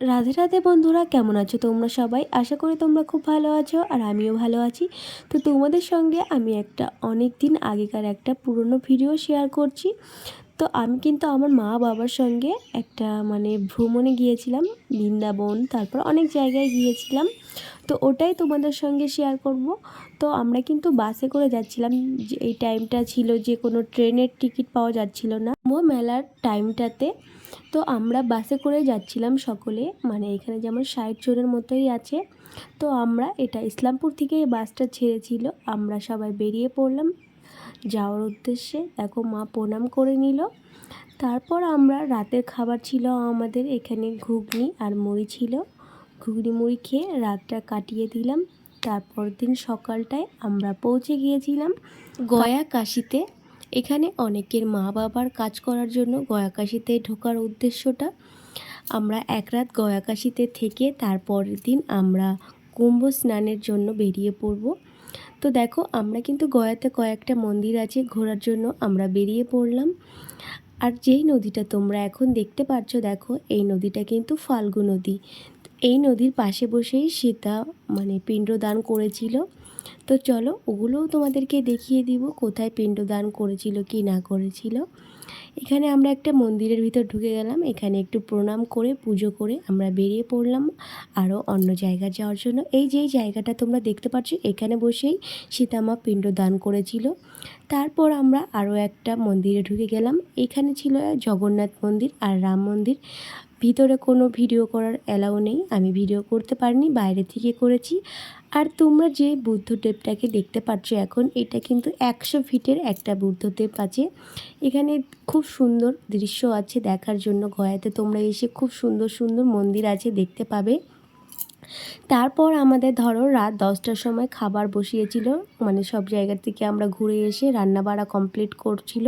রাধে রাধে বন্ধুরা, কেমন আছো তোমরা সবাই? আশা করি তোমরা খুব ভালো আছো আর আমিও ভালো আছি। তো তোমাদের সঙ্গে আমি একটা অনেক দিন আগেকার একটা পুরনো ভিডিও শেয়ার করছি। তো আমি কিন্তু আমার মা বাবার সঙ্গে একটা মানে ভ্রমণে গিয়েছিলাম, বৃন্দাবন, তারপর অনেক জায়গায় গিয়েছিলাম। তো ওটাই তোমাদের সঙ্গে শেয়ার করব। তো আমরা কিন্তু বাসে করে যাচ্ছিলাম, যে এই টাইমটা ছিল যে কোনো ট্রেনের টিকিট পাওয়া যাচ্ছিল না। ও মেলার টাইমটাতে তো আমরা বাসে করে যাচ্ছিলাম সকলে মানে এখানে যেমন ষাট জনের মতোই আছে। তো আমরা এটা ইসলামপুর থেকে বাসটা ছেড়েছিল, আমরা সবাই বেরিয়ে পড়লাম। যাওয়ার উদ্দেশ্যে দেখো মা প্রণাম করে নিল। তারপর আমরা রাতের খাবার ছিল আমাদের এখানে ঘুগনি আর মুড়ি ছিল। ঘুগনি মুড়ি খেয়ে রাতটা কাটিয়ে দিলাম। তারপর দিন সকালটায় আমরা পৌঁছে গিয়েছিলাম গয়া কাশিতে। এখানে অনেকের মা বাবার কাজ করার জন্য গয়াকাশিতে ঢোকার উদ্দেশ্যটা। আমরা এক রাত গয়াকাশিতে থেকে তারপরের দিন আমরা কুম্ভ স্নানের জন্য বেরিয়ে পড়ব। তো দেখো, আমরা কিন্তু গয়াতে কয়েকটা মন্দির আছে, ঘোরার জন্য আমরা বেরিয়ে পড়লাম। আর যেই নদীটা তোমরা এখন দেখতে পাচ্ছ, দেখো, এই নদীটা কিন্তু ফাল্গু নদী। এই নদীর পাশে বসেই সীতা মানে পিণ্ডদান করেছিল। তো চলো, ওগুলোও তোমাদেরকে দেখিয়ে দিব, কোথায় পিণ্ডদান করেছিল, কি না করেছিল। এখানে আমরা একটা মন্দিরের ভিতর ঢুকে গেলাম। এখানে একটু প্রণাম করে, পুজো করে আমরা বেরিয়ে পড়লাম আরও অন্য জায়গা যাওয়ার জন্য। এই যে জায়গাটা তোমরা দেখতে পাচ্ছ, এখানে বসেই সীতামা পিণ্ড দান করেছিল। তারপর আমরা আরও একটা মন্দিরে ঢুকে গেলাম। এখানে ছিল জগন্নাথ মন্দির আর রাম মন্দির। ভিতরে কোনো ভিডিও করার অ্যালাউ নেই। আমি ভিডিও করতে পারিনি, বাইরে থেকে করেছি। আর তোমরা যে বুদ্ধদেবটাকে দেখতে পাচ্ছ এখন, এটা কিন্তু একশো ফিটের একটা বুদ্ধদেব আছে। এখানে খুব সুন্দর দৃশ্য আছে দেখার জন্য। গয়াতে তোমরা এসে খুব সুন্দর সুন্দর মন্দির আছে, দেখতে পাবে। তারপর আমাদের ধরো রাত দশটার সময় খাবার বসিয়েছিল। মানে সব জায়গা থেকে আমরা ঘুরে এসে রান্না বাড়া কমপ্লিট করছিল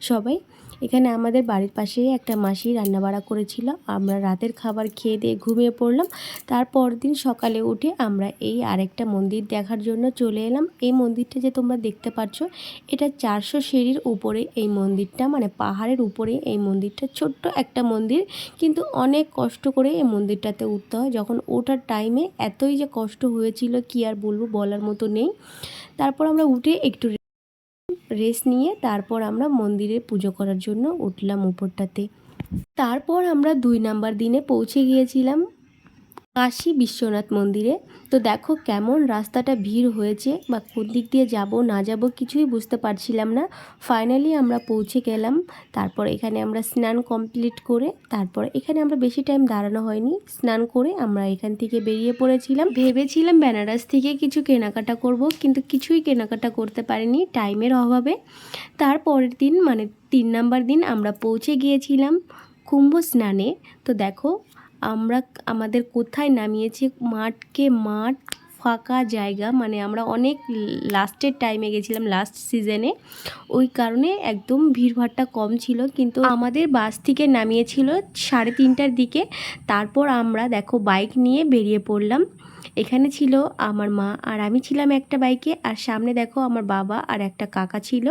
সবাই। এখানে আমাদের বাড়ির পাশেই একটা মাসি রান্না রান্নাবাড়া করেছিল। আমরা রাতের খাবার খেয়ে দিয়ে ঘুমিয়ে পড়লাম। তারপর দিন সকালে উঠে আমরা এই আরেকটা মন্দির দেখার জন্য চলে এলাম। এই মন্দিরটা যে তোমরা দেখতে পাচ্ছ, এটা চারশো সিঁড়ির উপরে এই মন্দিরটা মানে পাহাড়ের উপরে এই মন্দিরটা, ছোট্ট একটা মন্দির। কিন্তু অনেক কষ্ট করে এই মন্দিরটাতে উঠতে হয়। যখন ওঠার টাইমে এতই যে কষ্ট হয়েছিল, কি আর বলব বলার মতো নেই। তারপর আমরা উঠে একটু রেস্ট নিয়ে তারপর আমরা মন্দিরে পুজো করার জন্য উঠলাম উপরটাতে। তারপর আমরা দুই নাম্বার দিনে পৌঁছে গিয়েছিলাম। কাশী বিশ্বনাথ মন্দিরে। তো দেখো কেমন রাস্তাটা ভিড় হয়েছে বা কোন দিক দিয়ে যাব, না যাব কিছুই বুঝতে পারছিলাম না। ফাইনালি আমরা পৌঁছে গেলাম, তারপর এখানে আমরা স্নান কমপ্লিট করে, তারপর এখানে আমরা বেশি টাইম দাঁড়ানো হয়নি। স্নান করে আমরা এখান থেকে বেরিয়ে পড়েছিলাম। ভেবেছিলাম বেনারস থেকে কিছু কেনাকাটা করব, কিন্তু কিছুই কেনাকাটা করতে পারিনি টাইমের অভাবে। তারপরের দিন মানে তিন নাম্বার দিন আমরা পৌঁছে গিয়েছিলাম কুম্ভ স্নানে। তো দেখো আমরা আমাদের কোথায় নামিয়েছে, মাঠকে মাঠ ফাঁকা জায়গা মানে আমরা অনেক লাস্টের টাইমে গেছিলাম লাস্ট সিজনে ওই কারণে একদম ভিড়ভাড়টা কম ছিল, কিন্তু আমাদের বাস থেকে নামিয়েছিল সাড়ে তিনটার দিকে। তারপর আমরা দেখো বাইক নিয়ে বেরিয়ে পড়লাম। এখানে ছিল আমার মা আর আমি ছিলাম একটা বাইকে আর সামনে দেখো আমার বাবা আর একটা কাকা ছিল।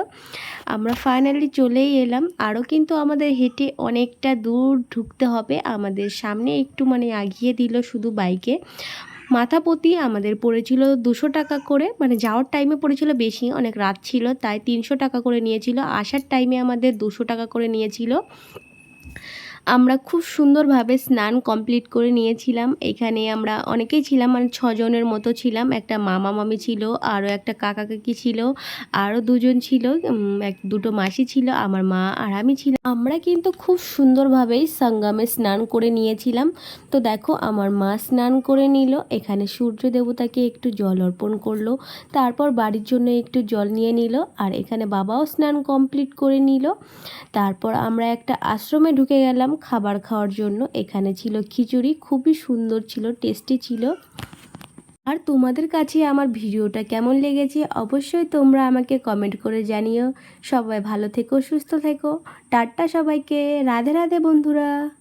আমরা ফাইনালি চলেই এলাম। আরও কিন্তু আমাদের হেঁটে অনেকটা দূর ঢুকতে হবে। আমাদের সামনে একটু মানে আগিয়ে দিল শুধু বাইকে। মাথা প্রতি আমাদের পড়েছিল দুশো টাকা করে। মানে যাওয়ার টাইমে পড়েছিল বেশি, অনেক রাত ছিল, তাই তিনশো টাকা করে নিয়েছিল। আসার টাইমে আমাদের দুশো টাকা করে নিয়েছিল। আমরা খুব সুন্দরভাবে স্নান কমপ্লিট করে নিয়েছিলাম। এখানে আমরা অনেকেই ছিলাম মানে ছজনের মতো ছিলাম। একটা মামা মামি ছিল, আরও একটা কাকা কাকি ছিল, আরও দুজন ছিল এক দুটো মাসি ছিল, আমার মা আর আমি ছিলাম। আমরা কিন্তু খুব সুন্দরভাবেই সঙ্গমে স্নান করে নিয়েছিলাম। তো দেখো, আমার মা স্নান করে নিল, এখানে সূর্য দেবতাকে একটু জল অর্পণ করল, তারপর বাড়ির জন্য একটু জল নিয়ে নিল, আর এখানে বাবাও স্নান কমপ্লিট করে নিল। তারপর আমরা একটা আশ্রমে ঢুকে গেলাম খাবার খাওয়ার জন্য এখানে ছিল খিচুড়ি, খুবই সুন্দর ছিল, টেস্টি ছিল। আর তোমাদের কাছে আমার ভিডিওটা কেমন লেগেছে অবশ্যই তোমরা আমাকে কমেন্ট করে জানিও। সবাই ভালো থেকো, সুস্থ থেকো। টাটা সবাইকে। রাধে রাধে বন্ধুরা।